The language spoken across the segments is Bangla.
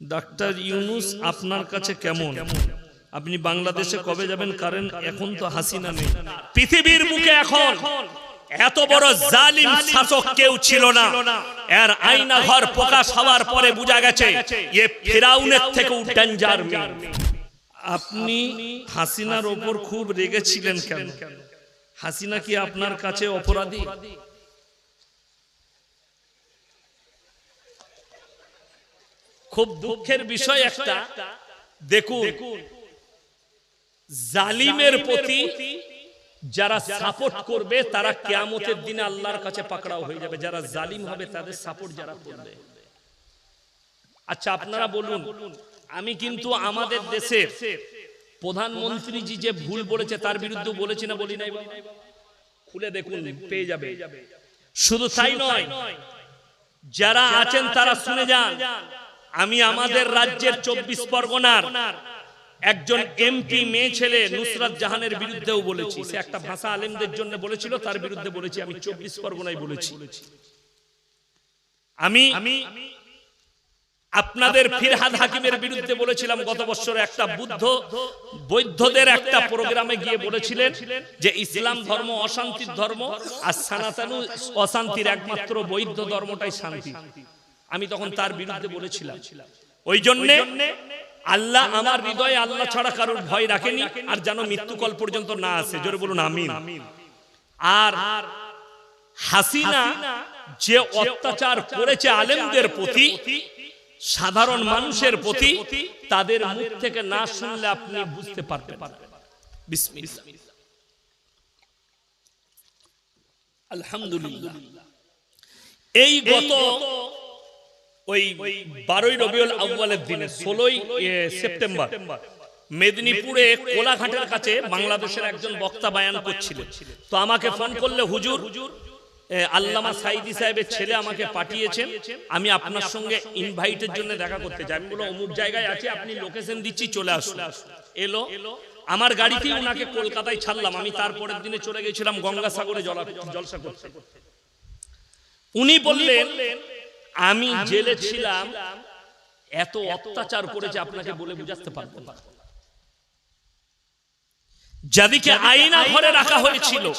ডাক্তার ইউনুস আপনার কাছে কেমন? আপনি বাংলাদেশে কবে যাবেন? কারণ এখন তো হাসিনা নেই। পৃথিবীর মুখে এখন এত বড় জালিম শাসক কেউ ছিল না। এর আইনা ঘর প্রকাশ হওয়ার পরে বোঝা গেছে এ ফেরাউনের থেকেও ডেঞ্জার আপনি হাসিনার ওপর খুব রেগেছিলেন কেন? হাসিনা কি আপনার কাছে অপরাধী? খুব দুঃখের বিষয় একটা। দেখুন জালিমের প্রতি যারা সাপোর্ট করবে তারা কেয়ামতের দিনে আল্লাহর কাছে পাকড়াও হয়ে যাবে। যারা জালিম হবে তাদের সাপোর্ট যারা করবে। আচ্ছা আপনারা বলুন আমি কিন্তু আমাদের দেশের প্রধানমন্ত্রীজি যে ভুল বলেছে তার বিরুদ্ধে বলেছি না বলি নাই? খুলে দেখুন পেয়ে যাবে। শুধু তাই নয় যারা আছেন তারা শুনে যান। আমি আমাদের রাজ্যের চব্বিশ পরগনার একজন এমপি মেয়ে ছেলে নুসরাত জাহানের বিরুদ্ধেও বলেছি। সে একটা ভাষা আলেমদের জন্য বলেছিল তার বিরুদ্ধে বলেছি। আমি চব্বিশ পরগনায় বলেছি। আমি আমি আপনাদের ফিরহাদ হাকিমের বিরুদ্ধে বলেছিলাম গত বছর একটা বুদ্ধ বৌদ্ধদের একটা প্রোগ্রামে গিয়ে বলেছিলেন যে ইসলাম ধর্ম অশান্তির ধর্ম আর সনাতন অশান্তির একমাত্র বৌদ্ধ ধর্মটাই শান্তি। আমি তখন তার বিরুদ্ধে বলেছিলাম। ওই জন্য আল্লাহ আমার হৃদয়ে আল্লাহ ছাড়া কারোর ভয় রাখেনি আর যেন মৃত্যুকল পর্যন্ত না আসে। জোরে বলুন আমিন। আর হাসিনা যে অত্যাচার করেছে আলেমদের প্রতি সাধারণ মানুষের প্রতি তাদের মুখ থেকে না শুনলে আপনি বুঝতে পারতে পারবেন আলহামদুলিল্লাহ। এই গত ওই বারোই রবিউল আউ্বালের দিনে, ষোলোই সেপ্টেম্বর। মেদিনীপুরে কোলাঘাটের কাছে বাংলাদেশের একজন বক্তা বায়ান করছিলেন। তো আমাকে ফোন করলে, হুজুর আল্লামা সাইদি সাহেবের ছেলে আমাকে পাঠিয়েছেন, আমি আপনার সঙ্গে ইনভাইটের জন্য দেখা করতে চাই। আমি বলো অমুক জায়গায় আছি, আপনি লোকেশন দিচ্ছি, চলে আসুন। এলো। আমার গাড়িতেই ওনাকে কলকাতায় ছাড়লাম। আমি তারপরের দিনে চলে গেছিলাম গঙ্গাসাগরে জলসা করতে। উনি বললেন আমি জেলে ছিলাম এত অত্যাচার করেছে আপনাকে বলে বুঝাতে পারব না। যাদিকে আইনা ঘরে রাখা হয়েছিল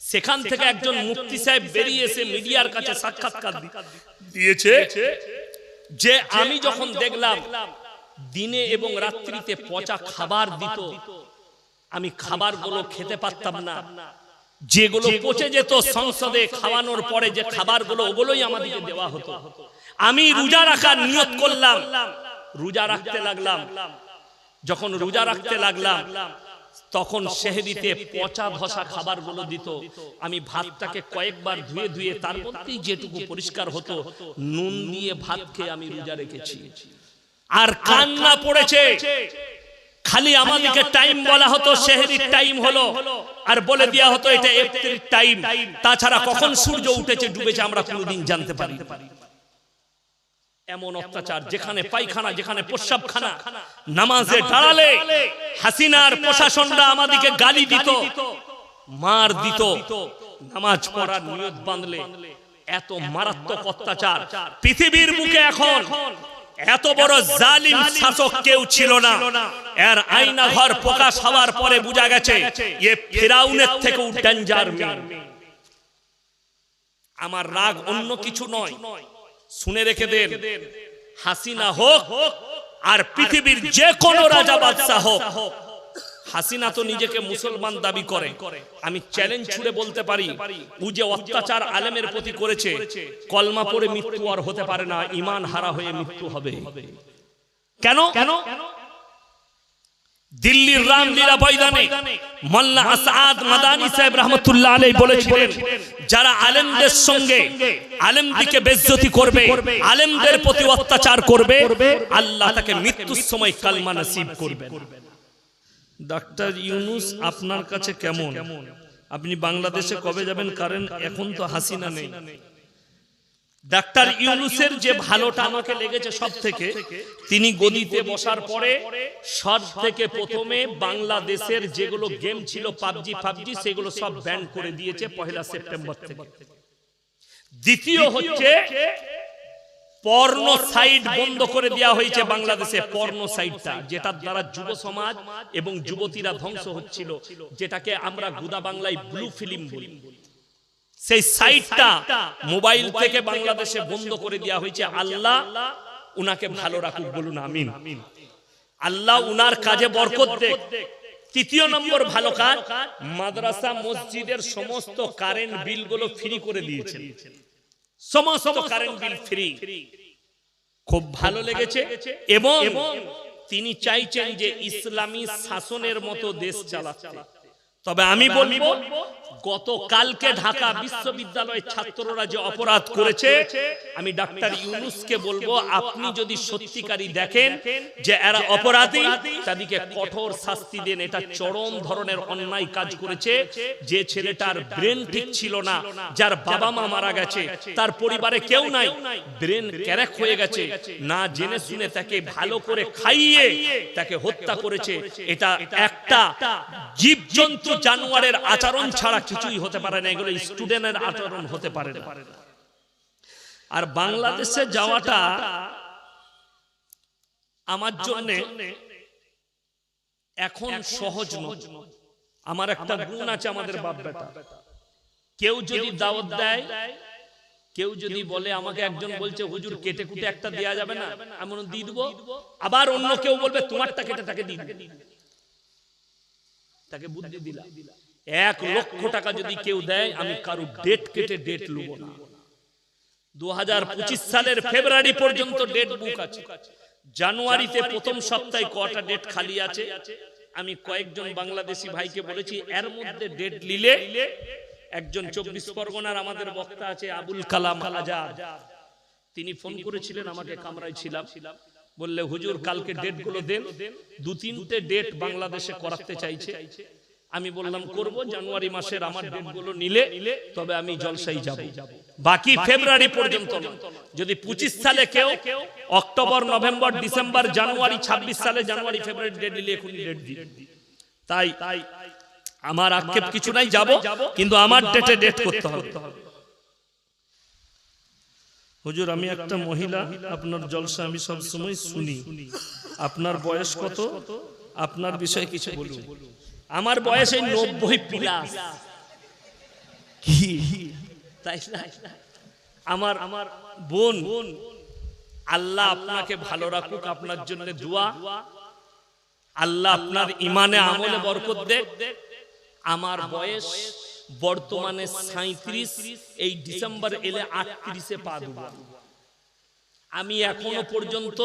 সেখান থেকে একজন মুফতি সাহেব বেরিয়ে এসে মিডিয়ার কাছে সাক্ষাৎকার দিয়েছে যে আমি যখন দেখলাম দিনে এবং রাত্রিতে পচা খাবার দিত আমি খাবারগুলো খেতে পারতাম না। যেগুলো পচে যেত সংসদে খাওয়ানোর পরে যে খাবারগুলো ওগুলোই আমাদেরকে দেওয়া হতো। আমি রোজা রাখার নিয়ত করলাম। রোজা রাখতে লাগলাম। যখন রোজা রাখতে লাগলাম তখন সেহরিতে পচা ধসা খাবারগুলো দিত। আমি ভাতটাকে কয়েকবার ধুয়ে ধুয়ে তার মধ্যেই যেটুকু পরিষ্কার হতো নুন দিয়ে ভাত খেয়ে আমি রোজা রেখেছি। আর কান্না পড়েছে। খালি আমাদেরকে টাইম বলা হতো শেহরির টাইম হলো। আর বলে দেওয়া হতো এটা এপ্রিল টাইম তাছাড়া কখন সূর্য উঠেছে ডুবেছে আমরা কোনোদিন জানতে পারি এমন অত্যাচার যেখানে পায়খানা যেখানে প্রস্রাবখানা নামাজে দাঁড়ালে হাসিনার প্রশাসনরা আমাদেরকে গালি দিত মার দিত নামাজ পড়ার নিয়ত বাঁধলে। এত মারাত্মক অত্যাচার। পৃথিবীর মুখে এখন এত বড় জালিম শাসক কেউ ছিল না। এর আইনা ঘর প্রকাশ হওয়ার পরে বোঝা গেছে এ ফেরাউনের থেকেও ডেঞ্জার আমার রাগ অন্য কিছু নয়। শুনে রেখে দেন হাসিনা হোক আর পৃথিবীর যে কোনো রাজা বাদশাহ হোক। হাসিনা তো নিজেকে মুসলমান দাবি করে। আমি চ্যালেঞ্জ ছুড়ে বলতে পারি ও যে অত্যাচার আলেমের প্রতি করেছে কলমা পড়ে মৃত্যু আর হতে পারে না ইমান হারা হয়ে মৃত্যু হবে। কেন? কেন? দিল্লির রামলীলা ময়দানে মোল্লা আসাদ মাদানি সাহেব রহমতুল্লাহ আলাই বলেছিলেন যারা আলেমদের সঙ্গে আলেমদিকে বেজ্জতি করবে আলেমদের প্রতি অত্যাচার করবে আল্লাহ তাকে মৃত্যুর সময় কালমা নসিব করবে। ডাক্তার ইউনুস আপনার কাছে কেমন? আপনি বাংলাদেশে কবে যাবেন? কারণ এখন তো হাসিনা নেই। ডাক্তার ইউনুসের যে ভালোটা আমাকে লেগেছে সব থেকে তিনি গদিতে বসার পরে সব থেকে প্রথমে বাংলাদেশের যেগুলো গেম ছিল পাবজি পাবজি সেগুলো সব ব্যান করে দিয়েছে পহেলা সেপ্টেম্বর থেকে। দ্বিতীয় হচ্ছে পর্ণ সাইট বন্ধ করে দেওয়া হয়েছে বাংলাদেশে পর্ণ সাইটটা যেটার দ্বারা যুব সমাজ এবং যুবতীরা ধ্বংস হচ্ছিল যেটাকে আমরা গুদা বাংলায় ব্লু ফিল্ম বলি। সেই সাইটটা মোবাইল থেকে বাংলাদেশে বন্ধ করে দেওয়া হয়েছে। আল্লাহ উনাকে ভালো রাখুক বলুন আমিন। আল্লাহ উনার কাজে বরকত দেখ তৃতীয় নম্বর ভালো কাজ মাদ্রাসা মসজিদের সমস্ত কারেন্ট বিলগুলো ফ্রি করে দিয়েছেন। সমস্ত কারেন্ট বিল ফ্রি খুব ভালো লেগেছে। এবং তিনি চাইছেন যে ইসলামী শাসনের মতো দেশ চালাতে। তবে আমি বলব গতকালকে ঢাকা বিশ্ববিদ্যালয়ের ছাত্ররা যে অপরাধ করেছে আমি ডাক্তার ইউনুসকে বলব আপনি যদি সত্যিকারী দেখেন যে এরা অপরাধী তাদেরকে কঠোর শাস্তি দেন। এটা চরম ধরনের অন্যায় কাজ করেছে যে ছেলেটার ব্রেন ঠিক ছিল না যার বাবা মা মারা গেছে তার পরিবারে কেউ নাই ব্রেন ক্যারেক হয়ে গেছে না জেনে শুনে তাকে ভালো করে খাইয়ে তাকে হত্যা করেছে। এটা একটা জীবজন্তু জানোয়ারের আচরণ ছাড়া কিছুই হতে পারে না এগুলো স্টুডেন্টের আচরণ হতে পারে না। আর বাংলাদেশে যাওয়াটা আমার জন্য এখন সহজ নয়। আমার একটা গুণ আছে আমাদের বাপ বেটা কেউ যদি দাওয়াত দেয় কেউ যদি বলে আমাকে একজন বলছে হুজুর কেটে কুটে একটা দেয়া যাবে না এমন দিয়ে দেবো। আবার অন্য কেউ বলবে তোমারটা কেটে তাকে দিয়ে দিবে। তাকে বুদ্ধি দিলাম। এক লক্ষ টাকা যদি কেউ দেয় আমি কারও ডেট কেটে ডেট লুব না। দু সালের ফেব্রুয়ারি পর্যন্ত ডেট বুক আছে। জানুয়ারিতে প্রথম সপ্তাহে কটা ডেট খালি আছে? আমি কয়েকজন বাংলাদেশি ভাইকে বলেছি এর মধ্যে ডেট নিলে একজন চব্বিশ পরগনার আমাদের বক্তা আছে আবুল কালাম আজাদ। তিনি ফোন করেছিলেন আমাকে কামরায় ছিলাম। বললে হুজুর কালকে ডেটগুলো দেন। দু তিনটে ডেট বাংলাদেশে করাতে চাইছে। আমি বললাম করব জানুয়ারি মাসের আমার ডেটগুলো নিলে তবে আমি জলসাই যাব। বাকি ফেব্রুয়ারি পর্যন্ত। যদি পঁচিশ সালে কেউ অক্টোবর নভেম্বর ডিসেম্বর জানুয়ারি ছাব্বিশ সালে জানুয়ারি ফেব্রুয়ারি ডেট নিলে এখন ডেট দিই। তাই আমার আক্ষেপ কিছু নাই যাব। কিন্তু আমার ডেটে ডেট করতে হবে। হুজুর আমি একটা মহিলা আপনার জলসা আমি সব সময় শুনি। আপনার বয়স কত? আপনার বিষয়ে কিছু বলুন। আমার বয়স এই নব্বই প্লাস কি? তাই না? আমার আমার বোন আল্লাহ আপনাকে ভালো রাখুক আপনার জন্য দোয়া। আল্লাহ আপনার ইমানে আমলে বরকত দে আমার বয়স বর্তমানে সাঁত্রিশ এই ডিসেম্বর এলে আটত্রিশে পা দেবো। আমি এখনও পর্যন্ত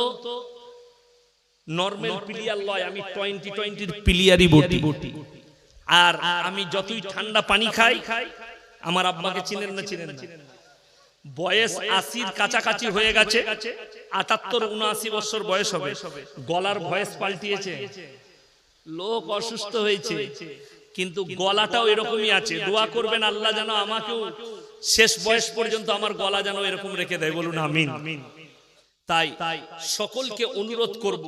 নর্মাল প্লেয়ার লয় আমি টোয়েন্টি টোয়েন্টির প্লেয়ারই বটি। বটি। আর আমি যতই ঠান্ডা পানি খাই আমার আব্বাকে চিনেন না চিনেন না। বয়স আশির কাছাকাছি হয়ে গেছে আটাত্তর উনআশি বছর বয়স হবে। গলার ভয়েস পাল্টিয়েছে। লোক অসুস্থ হয়েছে। কিন্তু গলাটাও এরকমই আছে। দোয়া করবেন আল্লাহ যেন আমাকেও শেষ বয়স পর্যন্ত আমার গলা যেন এরকম রেখে দেয় বলুন আমিন। তাই সকলকে অনুরোধ করব।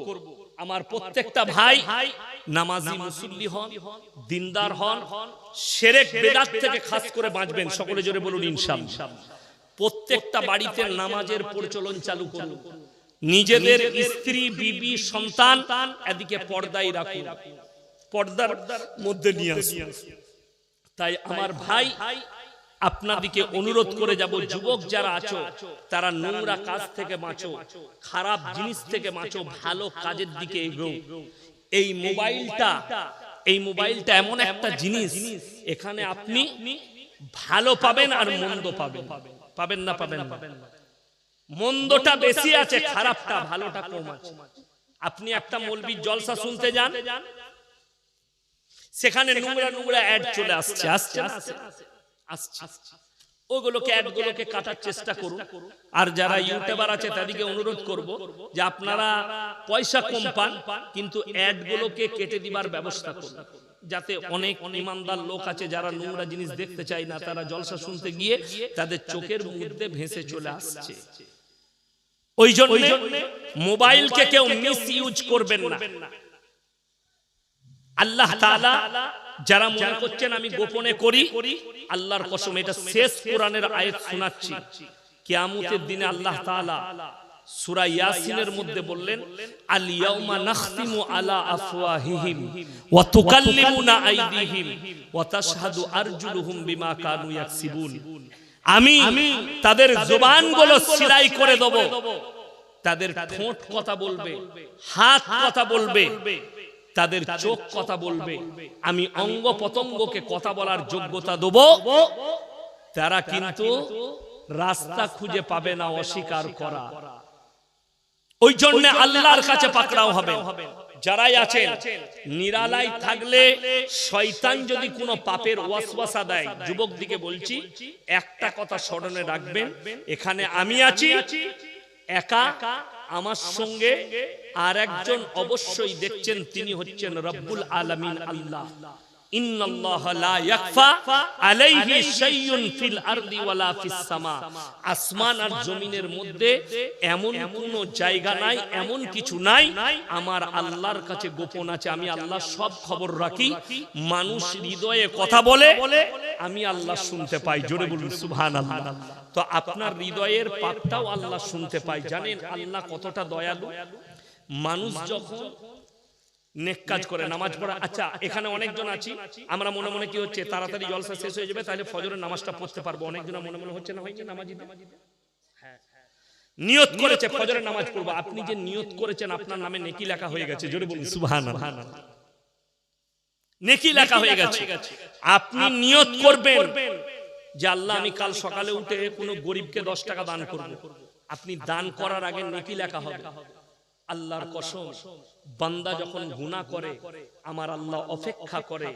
আমার প্রত্যেকটা ভাই নামাজি মুসল্লি হন দিনদার হন সেরেক বেদাত থেকে খাস করে বাঁচবেন। সকলে জোরে বলুন ইনশাআল্লাহ প্রত্যেকটা বাড়িতে নামাজের প্রচলন চালু করুন। নিজেদের স্ত্রী বিবি সন্তান এদিকে পর্দায় রাখুন। পর্দার মধ্যে নিয়ে আসুন তাই আমার ভাই আপনাদিকে অনুরোধ করে যাব যুবক যারা আছো তারা নোংরা কাজ থেকে বাঁচো খারাপ জিনিস থেকে বাঁচো ভালো কাজের দিকে এগো এই মোবাইলটা এই মোবাইলটা এমন একটা জিনিস এখানে আপনি ভালো পাবেন আর মন্দ পাবেন। পাবেন। না পাবেন না মন্দটা বেশি আছে খারাপটা ভালোটা কম আছে। আপনি একটা মলবির জলসা শুনতে যান সেখানে নোংরা নোংরা অ্যাড চলে আসছে আসছে? আসছে ওগুলোকে অ্যাডগুলোকে কাটার চেষ্টা করুন। আর যারা ইউটিউবার আছে তাদেরকে অনুরোধ করব যে আপনারা পয়সা কম পান কিন্তু অ্যাডগুলোকে কেটে দিবার ব্যবস্থা করুন। যাতে অনেক ইমানদার লোক আছে যারা নোংরা জিনিস দেখতে চায় না তারা জলসা শুনতে গিয়ে তাদের চোখের মধ্যে ভেসে চলে আসছে। ওই জন্য মোবাইলকে কেউ মিস ইউজ করবেন না। আল্লাহ তাআলা যারা মনে করছেন আমি গোপনে করি আল্লাহর কসম এটা শেষ কোরআনের আয়াত শোনাচ্ছি। কিয়ামতের দিনে আল্লাহ তাআলা সূরা ইয়াসিনের মধ্যে বললেন আল ইয়াউমা নাখতিমু আলা আফওয়াহিহিম ওয়া তুকাল্লিমুনা আইদিহিম ওয়া তাশহাদু আরজুলুহুম বিমা কানু ইয়াকসিবুন। আমি তাদের জবানগুলো সিলাই করে দেব। তাদের ঠোঁট কথা বলবে হাত কথা বলবে। তাদের চোখ কথা বলবে। আমি অঙ্গ পতঙ্গকে কথা বলার যোগ্যতা দেব। তারা কিন্তু রাস্তা খুঁজে পাবে না অস্বীকার করা। ওই জন্য আল্লাহর কাছে পাকড়াও হবে। যারাই আছেন নিরালায় থাকলে শয়তান যদি কোনো পাপের ওয়াসওয়াসা দেয় যুবক দিকে বলছি একটা কথা স্মরণে রাখবেন। এখানে আমি আছি একা আমার সঙ্গে আর একজন অবশ্যই দেখছেন তিনি হচ্ছেন রব্বুল আলমিন আল্লাহ। আসমান আর জমিনের মধ্যে এমন কোনো জায়গা নাই, এমন কিছু নাই। আমার আল্লাহর কাছে গোপন আছে, আমি আল্লাহ সব খবর রাখি। মানুষ হৃদয়ে কথা বলে, আমি আল্লাহ শুনতে পাই। জোরে বলুন, সুবহানাল্লাহ। তো আপনার হৃদয়ের পাপটাও আল্লাহ শুনতে পাই জানেন আল্লাহ কতটা দয়ালু? মানুষ যখন নেক কাজ করে নামাজ পড়া। আচ্ছা এখানে অনেকজন আছি। আমরা মনে মনে কি হচ্ছে তাড়াতাড়ি জলসা শেষ হয়ে যাবে তাহলে ফজরের নামাজটা পড়তে পারব। অনেকজন মনে মনে হচ্ছে না হয়নি নামাজি? নিয়ত করেছে ফজরের নামাজ পড়ব। আপনি যে নিয়ত করেছেন আপনার নামে নেকি লেখা হয়ে গেছে জোরে বলুন সুবহানাল্লাহ। নেকি লেখা হয়ে গেছে। আপনি নিয়ত করবেন যে আল্লাহ আমি কাল সকালে উঠে কোনো গরিবকে দশ টাকা দান করব। আপনি দান করার আগে নেকি লেখা হবে। আল্লাহর কসম বান্দা যখন গুনাহ করে আমার আল্লাহ অপেক্ষা করে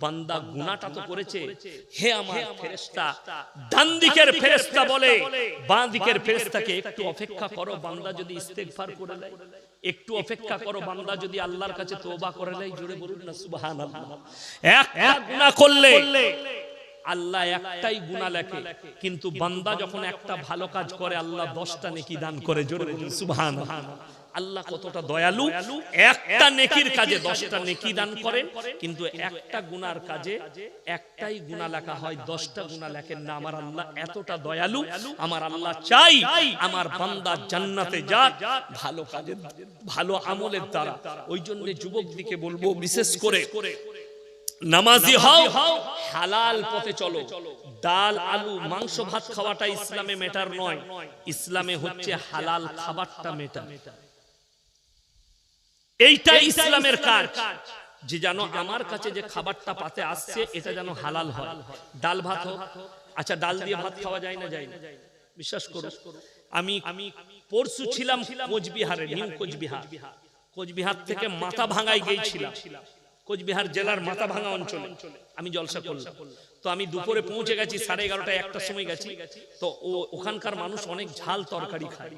বান্দা গুনাহটা তো করেছে। হে আমার ফেরেশতা ডান দিকের ফেরেশতা বলে বাঁ দিকের ফেরেশতাকে একটু অপেক্ষা করো বান্দা যদি ইস্তেগফার করে দেয় একটু অপেক্ষা করো বান্দা যদি আল্লাহর কাছে তওবা করে দেয় জোরে বলুন না সুবহানাল্লাহ। একটা গুনাহ করলে আল্লাহ একটাই গুনাহ লেখে কিন্তু বান্দা যখন একটা ভালো কাজ করে আল্লাহ দশটা নেকি দান করে জোরে বলুন সুবহানাল্লাহ আল্লাহ কতটা দয়ালু? একটা নেকির কাজে দশটা নেকি দান করেন কিন্তু একটা গুনার কাজে একটাই গুণা লেখা হয় দশটা গুণা লেখেন না আমার আল্লাহ এতটা দয়ালু আমার আল্লাহ চাই আমার বান্দা জান্নাতে যাক ভালো কাজে ভালো আমলের দ্বারা। ওই জন্য যুবক দিকে বলব বিশেষ করে নামাজি হও হালাল পথে চলো। ডাল আলু মাংস ভাত খাওয়াটা ইসলামে মেটার নয়। ইসলামে হচ্ছে হালাল খাবারটা মেটার এইটাই ইসলামের কাজ। যে জানো আমার কাছে যে খাবারটা পাতে আসছে এটা যেন হালাল হয়। ডাল ভাত হোক। আচ্ছা ডাল দিয়ে ভাত খাওয়া যায় না যায় না? বিশ্বাস করো আমি আমি পরশু ছিলাম কোচবিহারে নিউ কোচবিহার। কোচবিহার থেকে মাথা ভাঙায় গিয়েছিলাম। কোচবিহার জেলার মাথা ভাঙা অঞ্চলে। আমি জলসা করলাম। তো আমি দুপুরে পৌঁছে গেছি সাড়ে এগারোটায় একটা সময় গেছি। তো ও ওখানকার মানুষ অনেক ঝাল তরকারি খায়।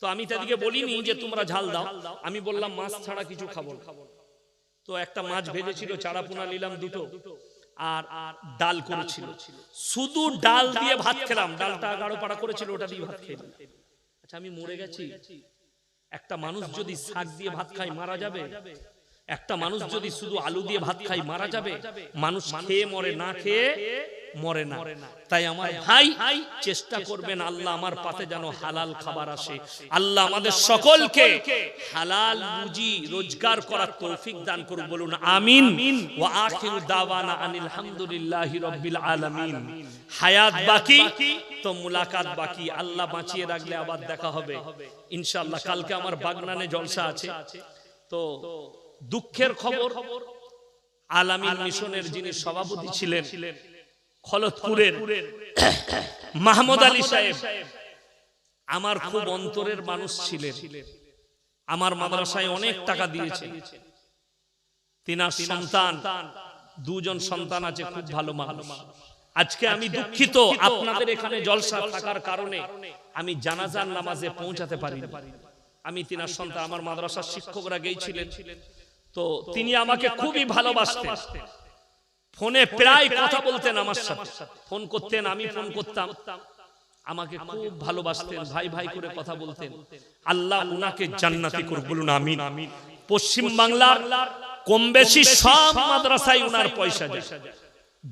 তো আমি তাদেরকে বলিনি যে তোমরা ঝাল দাও। আমি বললাম মাছ ছাড়া কিছু খাব তো একটা মাছ ভেজেছিল চারা পোনা নিলাম দুটো আর ডাল করেছিল। শুধু ডাল দিয়ে ভাত খেলাম ডালটা গাঢ় পাড়া করেছিল ওটা দিয়ে ভাত খেলাম। আচ্ছা আমি মরে গেছি। একটা মানুষ যদি শাক দিয়ে ভাত খায় মারা যাবে। একটা মানুষ যদি শুধু আলু দিয়ে ভাত খায় মারা যাবে। মানুষ খেয়ে মরে না খেয়ে মরে না। তাই আমার ভাই চেষ্টা করবেন আল্লাহ আমার পাতে যেন হালাল খাবার আসে। আল্লাহ আমাদের সকলকে হালাল রুজি রোজগার করার তৌফিক দান করুন বলুন আমিন ওয়া আখিরু দাওয়ানা আনিল হামদুলিল্লাহি রাব্বিল আলামিন। হায়াত বাকি তো মুলাকাত বাকি। আল্লাহ বাঁচিয়ে রাখলে আবার দেখা হবে। ইনশাআল্লাহ কালকে আমার বাগনানে জলসা আছে। তো দুঃখের খবর আলামিন মিশনের যিনি সভাপতি ছিলেন খলতপুরের মাহমুদ আলী সাহেব। আমার খুব অন্তরের মানুষ ছিলেন। আমার মাদ্রাসায় অনেক টাকা দিয়েছে তিনার সন্তান দুজন সন্তান আছে খুব ভালো মানুষ। আজকে আমি দুঃখিত আপনাদের এখানে জলসা থাকার কারণে আমি জানাজার নামাজে পৌঁছাতে পারি আমি তিনার সন্তান আমার মাদ্রাসার শিক্ষকরা গিয়েছিলেন। তো তিনি আমাকে খুবই ভালোবাসতেন। ফোনে প্রায় কথা বলতেন আমার সাথে। ফোন করতেন আমি ফোন করতাম। আমাকে খুব ভালোবাসতেন ভাই ভাই করে কথা বলতেন। আল্লাহ উনাকে জান্নাতি করুক বলুন আমিন। পশ্চিম বাংলার কম বেশি সব মাদ্রাসায় উনার পয়সা যায়।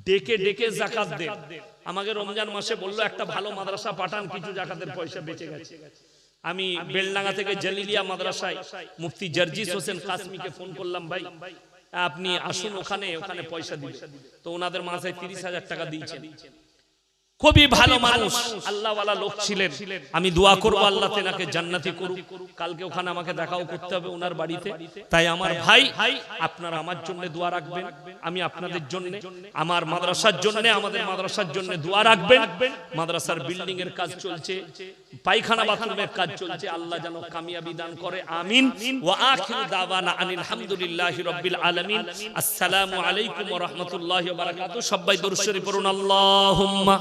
ডেকে ডেকে জাকাত দেন। আমাকে রমজান মাসে বলল একটা ভালো মাদ্রাসা পাঠান কিছু জাকাতের পয়সা বেঁচে গেছে। আমি বেলডাঙ্গা থেকে জালিলিয়া মাদ্রাসায় মুফতি জার্জিস হোসেন কাসমিকে ফোন করলাম ভাই আপনি আসুন ওখানে ওখানে পয়সা দিবেন। তো ওনাদের মাঝে তিরিশ হাজার টাকা দিয়েছেন। খুবই ভালো মানুষ। আল্লাহওয়ালা লোক ছিলেন। আমি দোয়া করব আল্লাহ তেনাকে জান্নাতি করুক। কালকে ওখানে আমাকে দেখাও করতে হবে ওনার বাড়িতে। তাই আমার ভাই আপনারা আমার জন্য দোয়া রাখবেন। আমি আপনাদের জন্য আমার মাদ্রাসার জন্য আমাদের মাদ্রাসার জন্য দোয়া রাখবেন। মাদ্রাসার বিল্ডিং এর কাজ চলছে। পায়খানা বাথরুমের কাজ চলছে। আল্লাহ যেন কামিয়াবি দান করে। আমিন। ওয়া আখিরু দাওয়ানা আনিল হামদুলিল্লাহি রাব্বিল আলামিন। আসসালামু আলাইকুম ওয়া রাহমাতুল্লাহি ওয়া বারাকাতুহু। সবাই দরুদ শরীফ পড়ুন আল্লাহুম্মা